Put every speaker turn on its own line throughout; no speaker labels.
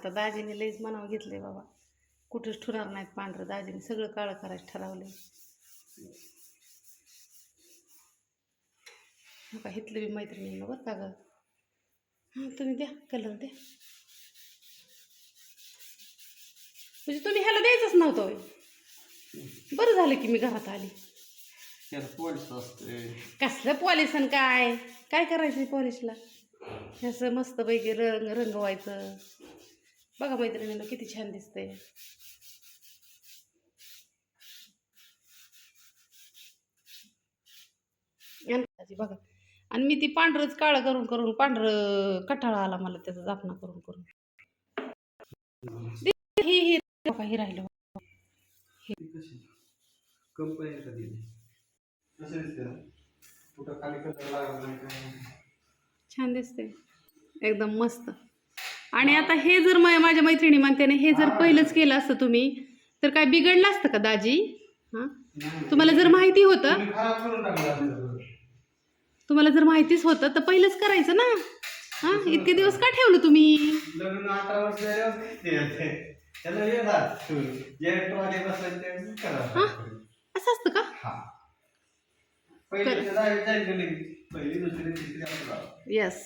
आता दाजीने लईच मनावर घेतलंय बाबा. कुठंच ठुणार नाहीत पांढरं दाजीने सगळं काळं करायचं ठरवलंय. हो का हिथलं बी मैत्रिणीनं बरं का गं? हां तुम्ही द्या कलर द्या. म्हणजे तुम्ही ह्याला द्यायचंच नव्हतं. बरं झालं की मी घरात आली. कसलं पॉलिशन काय? काय करायचं पॉलिशला असं मस्तपैकी रंग रंगवायचं. बघा मैत्रिणीला किती छान दिसतंय. बघा. आणि मी ती पांढरंच काळं करून करून पांढरं कठाळा आला मला त्याचा जापना करून करून. ही ही बघा, हे राहिलं. छान दिसते एकदम मस्त. आणि आता हे जर माझ्या मैत्रिणी म्हणते हे जर पहिलंच केलं असतं तुम्ही तर काय बिघडलं असतं का दाजी? हां? तुम्हाला जर माहिती होतं
असतं.
तुम्हाला जर माहितीच होतं तर पहिलंच करायचं ना. हां? इतके दिवस का ठेवलं तुम्ही?
लग्न अठरा वर्ष झाल्यावर ते येते. त्याला हे जा जे ट्रॉली बसायचे ते करा
असं असतं का
हा पहिली ते दहावी जाईल का लगेच? पहिली दुसरी तिसरी असं जावं.
येस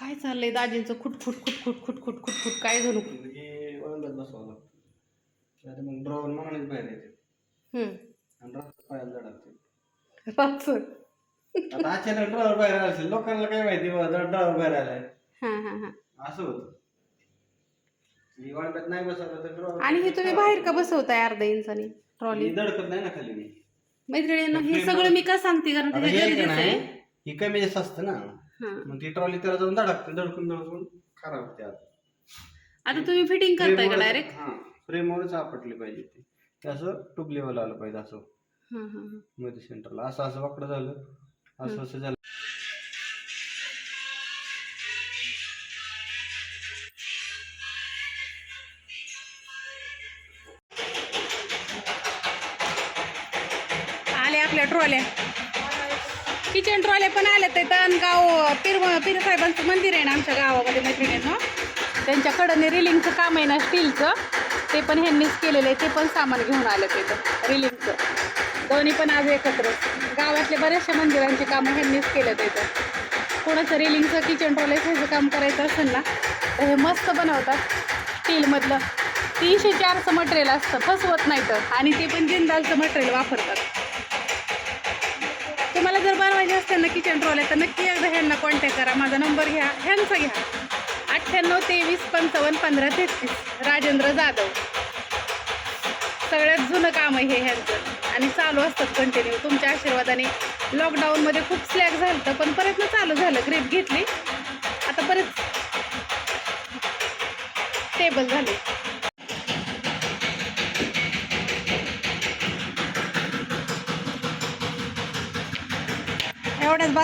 काय चाललंय दाजींचं खुट खुट खुट खुट खुट खुट खुट खुट काय जणू
हे वळंब्यात बसवावं लागतं. नाहीतर मग ड्रॉवर बाहेर येते. आणि पायाला. आता अचानक ड्रॉवर बाहेर आला असेल लोकांना काय माहिती ड्रॉवर बाहेर आलाय.
हां हां हां.
असं होतं. मी नाही बसवलं तर ड्रॉवर
आणि हे तुम्ही बाहेर का बसवताय अर्धा इंचानी? ट्रॉली
दडकत नाही ना खाली मी.
मैत्रिणींना हे सगळं मी का सांगते? कारण
आता हे
गरजेचं
नाही
आहे
ही कमी जास्त असतं ना. मग ती ट्रॉली त्याला जाऊन धडकते धडकून धडकून खराब होते आता.
आता तुम्ही फिटिंग करताय का डायरेक्ट
हा फ्रेमवरच आपटली पाहिजे ती. ते असं टूब लेवल आलं पाहिजे असं.
हां हां हां.
मध्ये सेंटरला असं असं वाकडं झालं. असं असं झालं.
आले आपल्या ट्रॉल्या किचन ट्रॉले पण आले ते गाव पीर पीर साहेबांचं मंदिर आहे ना आमच्या गावामध्ये मैत्रिणींनो. त्यांच्याकडं रिलिंगचं काम आहे ना स्टीलचं ते पण ह्यांनीच केलेलं आहे. ते पण सामान घेऊन आलं तिथं रिलिंगचं दोन्ही पण आज एकत्र. गावातले बऱ्याचशा मंदिरांचे कामं ह्यांनीच केलं तिथं कोणाचं रिलिंगचं किचन ट्रॉल्याचं काम करायचं असेल ना तर हे मस्त बनवतात स्टीलमधलं तीनशे चारचं मटेरियल असतं फसवत नाही तर आणि ते पण जिंदालचं मटेरियल वापरतात. पाहिजे असते ना किचन ट्रॉल्या तर नक्की एकदा ह्यांना कॉन्टॅक्ट करा. माझा नंबर घ्या ह्यांचा घ्या. अठ्ठ्याण्णव तेवीस पंचावन्न पंधरा तेहतीस. राजेंद्र जाधव. सगळ्यात जुनं काम आहे हे ह्यांचं. आणि चालू असतात कंटिन्यू तुमच्या आशीर्वादाने लॉकडाऊनमध्ये खूप स्लॅग झालं होतं, पण परत ना चालू झालं. ग्रीप घेतली. आता परत टेबल झाले.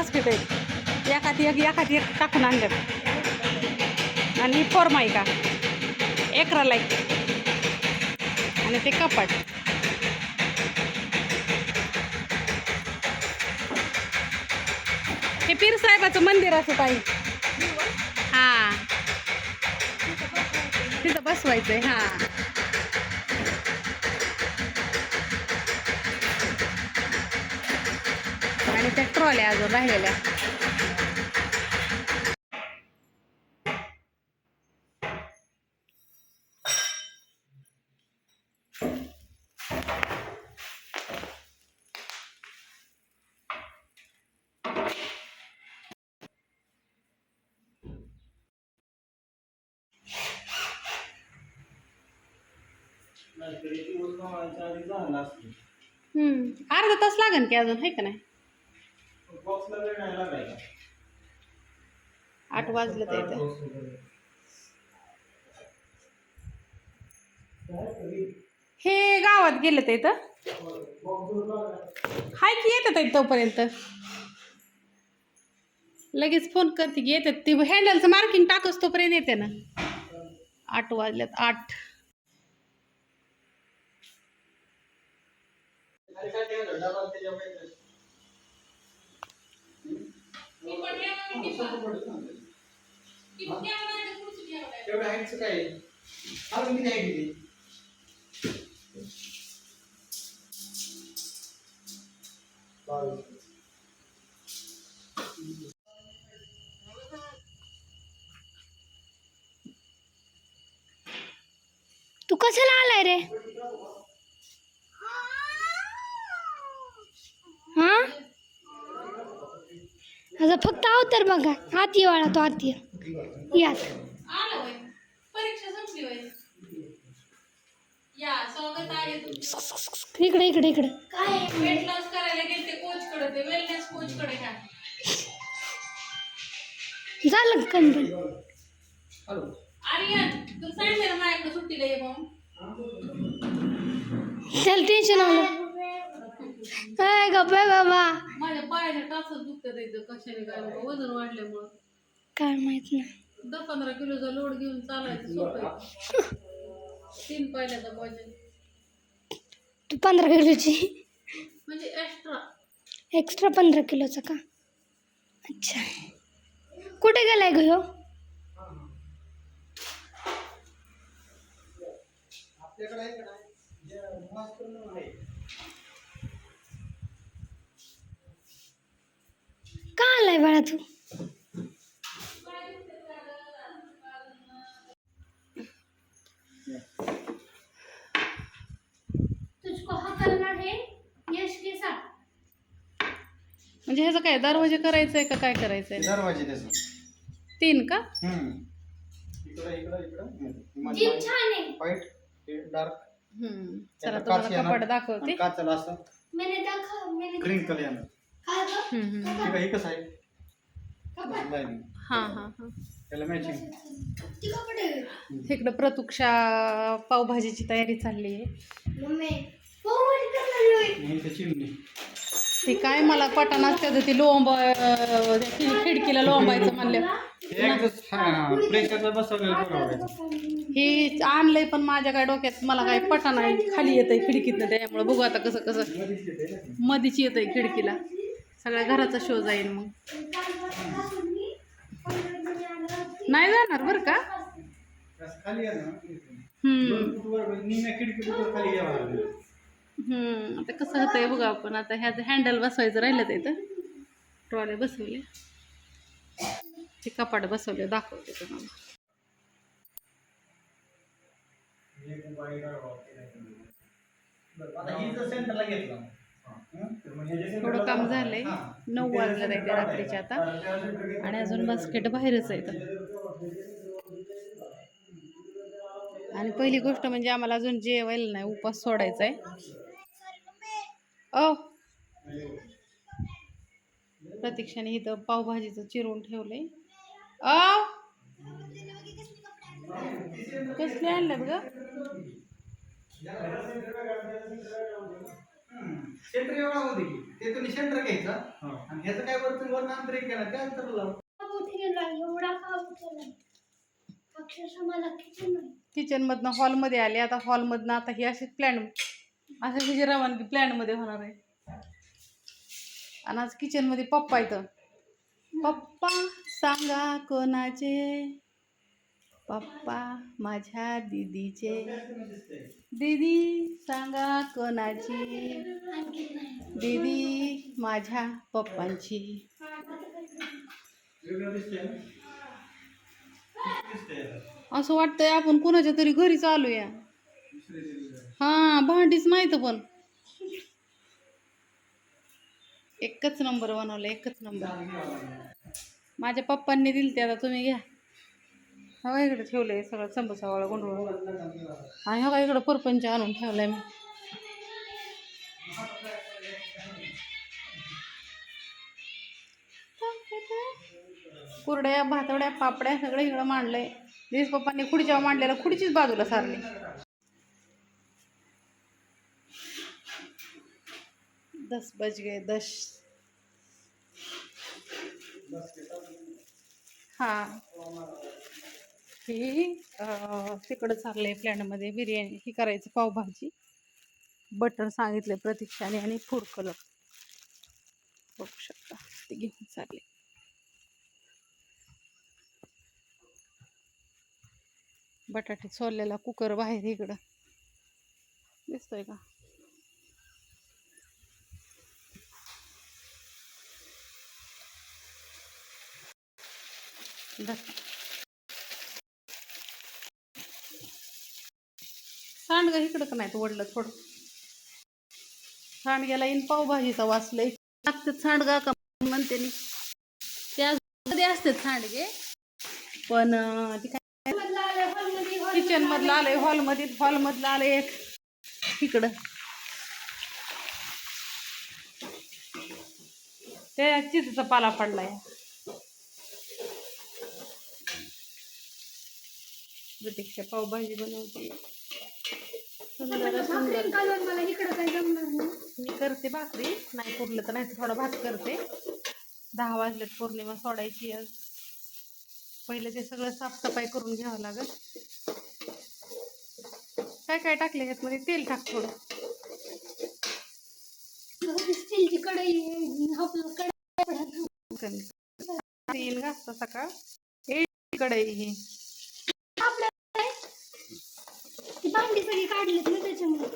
बास्केट आहेत एखादी एक एखादी एक टाकून आणल्यात आणि ही फॉर्माई का? एकराला एक आणि ते कपाट. हे पीर साहेबाचं मंदिर असं ताई. हां. तिथं बसवायचं आहे हां. आणि त्या ट्रॉल्या अजून राहिलेल्या. हम्म. अर्धा तास लागेल की अजून आहे का नाही? आठ वाजलं इथं. हे गावात गेलं ते इथं. हाय की येतात आहेत तोपर्यंत. लगेच फोन करते की येतात. ते हँडलचं मार्किंग टाकस तोपर्यंत येते ना. आठ वाजल्यात आठ.
तू
कशाला आलाय रे? आता फक्त अवतर बघा. हाती वाळा तो हाती. यात
आलं होय. परीक्षा संपली होय. या स्वागत आहे तुमचं.
इकडे इकडे इकडे.
वेट लॉस करायला गेलते कोच कडे ते वेलनेस कोच कडे का
झालं कंट्रोल
हॅलो.
आर्यन तू सांगितलं ना माझ्याकडे सुट्टीला ये म्हणून?
त्याला टेन्शन आलं. काय गप्पा बाबा?
माझ्या पायाच्या टाचच दुखतात इथं कशाने काय बाबा वजन वाढल्यामुळं.
काय माहीत नाही.
दहा पंधरा किलोचा लोड घेऊन चालायचं सोपं आहे. तीन पायल्याचा वजन.
तू पंधरा किलोची?
म्हणजे एक्स्ट्रा
एक्स्ट्रा पंधरा किलोचा का? अच्छा. कुठे गेलाय ग ह्यो?
आपल्याकडे आहे का नाही? जे म्हणून आहे.
का आलाय बाळा तू? तुझको हकलना है यश के साथ.
म्हणजे ह्याचं काय दरवाजे करायचंय का काय करायचंय?
दरवाजे त्याचं.
तीन का?
हम्म. इकडं इकडं इकडं.
जिम छान आहे.
व्हाईट हे डार्क
हम्म. चला तुम्हाला कपाट दाखवते.
काचला असं.
मैंने देखा मैंने
ग्रीन कलर यानं
हम्म.
हे काय हे कसं आहे.
हा हा हा.
त्याला मॅचिंग
आहे.
इकडं प्रतुक्षा पावभाजीची तयारी चालली आहे.
हे चिमणी.
ते काय मला पटाना असते ती लोंब अं, खिडकीला लोंबायचं म्हणलं.
बसवलेलं वाटायचं.
हे आणलंय पण माझ्या काय डोक्यात मला काय पटाना खाली येतंय खिडकीतनं त्यामुळे बघू आता कसं कसं. मधीच येतंय खिडकीला. सगळ्या घराचा शो जाईल मग. नाही जाणार बरं का? हम्म. आता कसं होतंय बघा आपण आता ह्याचं हँडल बसवायचं राहिलं तर. इथं ट्रॉले बसवले. ते कपाट बसवले दाखवते तुम्हाला. थोडं
सेंटरला
काम
लावलं,
झालंय.
हां.
नऊ वाजले नाही ते रात्रीचे आता आणि अजून बास्केट बाहेरच आहे आणि पहिली गोष्ट म्हणजे आम्हाला अजून जेवायला नाही उपास सोडायचा आहे. ओ प्रतीक्षाने इथं पावभाजीचं चिरून ठेवलंय. अ. कसले आणल्यात ग?
सेंटर एवढा होते की ते तुम्ही सेंटर घ्यायचा. आणि ह्याचं काय वरतून वर आंतरिक केलं त्या
उठलेला एवढा अक्षरशः मला किचन
किचन मधनं हॉलमध्ये आले. आता हॉलमधनं आता ही अशी प्लॅन असं हिची रवानगी प्लॅनमध्ये होणार आहे. आणि आज किचनमध्ये पप्पा येतं पप्पा सांगा कोणाचे? पप्पा माझ्या दीदीचे. दीदी सांगा कोणाची?
दिदी
दीदी माझ्या पप्पांची. असं वाटतंय आपण कोणाच्या तरी घरी चालूया. हा भांडीच नाहीत पण. एकच नंबर बनवला एकच नंबर. माझ्या पप्पांनी दिली ते आता तुम्ही घ्या. हा इकडे आहे सगळं संबसावाळा गोंधळ आणि हा इकडं परपंच आणून ठेवलाय मी. कुरड्या भातवड्या पापड्या सगळं इकडं मांडलंय. दिस पप्पांनी खुडीच्या मांडलेलं खुडीचीच बाजूला सारली. दस बज गए दस. हां. ही तिकडं चाललं आहे प्लॅनमध्ये बिर्याणी. ही करायची पावभाजी. बटर सांगितलं प्रतीक्षाने आणि फूड कलर. बघू शकता ते घेऊन चालले बटाटे सोललेला कुकर बाहेर इकडं. दिसतोय का? दा सांडगं इकडं का नाही ओढलं थोडं? सांडग्याला येईन पावभाजीचा वाचलंय लागते सांडगा का म्हणते नी त्या कधी असते सांडगे पण ती काय किचन मधलं आलंय हॉलमध्ये हॉल मधलं आलंय एक. इकडं. त्या चिजचा पाला पडलाय. प्रतीक्षा पावभाजी बनवते. सुंदर सुंदर
मला इकडं काय जमणार नाही.
मी करते भाकरी नाही पुरलं तर नाही थोडा भात करते. दहा वाजलेत पौर्णिमा सोडायची आज. पहिले ते सगळं साफसफाई करून घ्यावं लागत काय काय टाकले ह्यातमध्ये तेल टाक थोडं.
स्टीलची कढई
तेल घासतं सकाळ हे कढई ही
आपल्या ती भांडी सगळी काढलीत ना त्याच्यामुळे.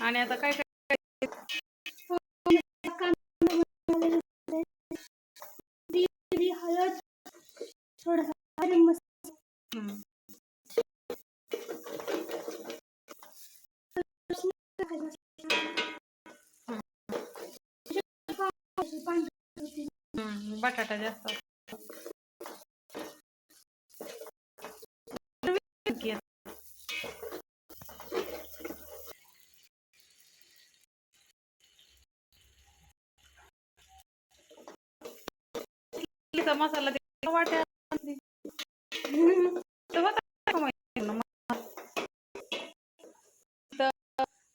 आणि आता काय बटाटा जास्त मसाला वाट्या माहिती ना तर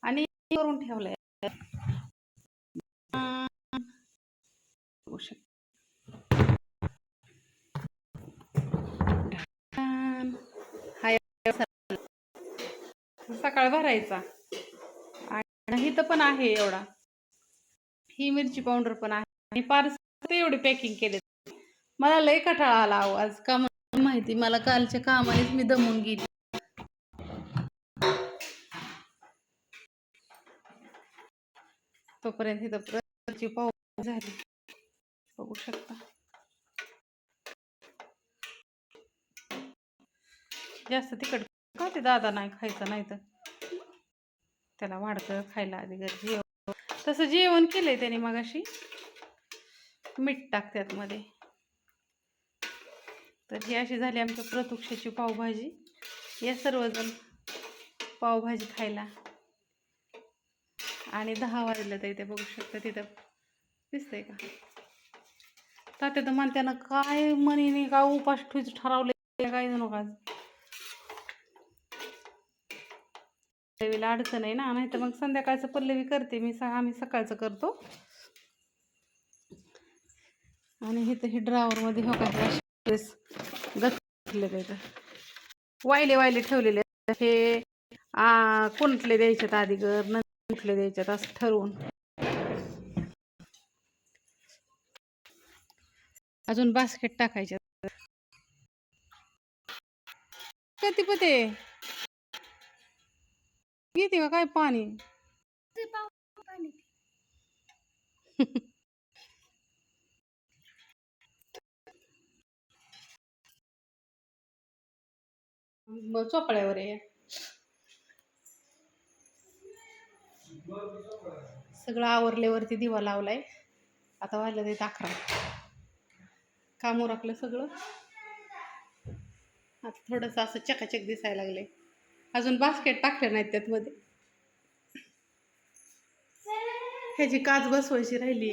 आणि करून ठेवलंय अं, बघू शकता. ढान. हा एवढा सकाळ भरायचा. आणि इथं पण आहे एवढा. ही मिरची पावडर पण आहे. आणि पार्सल एवढी पॅकिंग केले मला लय कठाळा आला आवाज आज का माहिती मला कालच्या कामानेच मी दमून गेली. तोपर्यंत इथं प्रकारची पाऊस झाली. बघू शकता. जास्त तिखट का ते दादा नाही खायचं नाही तर त्याला वाढतं खायला आधी घरी जेवण. तसं जेवण केलंय त्याने मगाशी. मीठ टाक त्यात मध्ये. तर ही अशी झाली आमच्या प्रतुक्षाची पावभाजी. या सर्वजण पावभाजी खायला. आणि दहा वाजलं तर इथे बघू शकता तिथं. दिसतंय का? तात्या तर म्हणत्यानं काय मनीने का उपास ठेवायचं ठरवलं काय जणू का पल्लवीला अडचण आहे ना नाही तर मग संध्याकाळचं पल्लवी करते मी सहा आम्ही सकाळचं करतो. आणि इथं हे ड्रावरमध्ये हो काय वायले वायले ठेवलेले आहेत. हे आ कोणतले द्यायच्यात आधी घर न कुठले द्यायच्यात असं ठरवून. अजून बास्केट टाकायचे. कधी पते येते का काय पाणी?
ते पाव पाणी
मग चोपड्यावर आहे सगळं आवरल्यावरती दिवा लावलाय. आता वाजलं ते अकरा. काम उरकलं सगळं. आता थोडंसं असं चकाचक दिसायला लागले अजून बास्केट टाकले नाहीत त्यात मध्ये ह्याची काच बसवायची राहिली.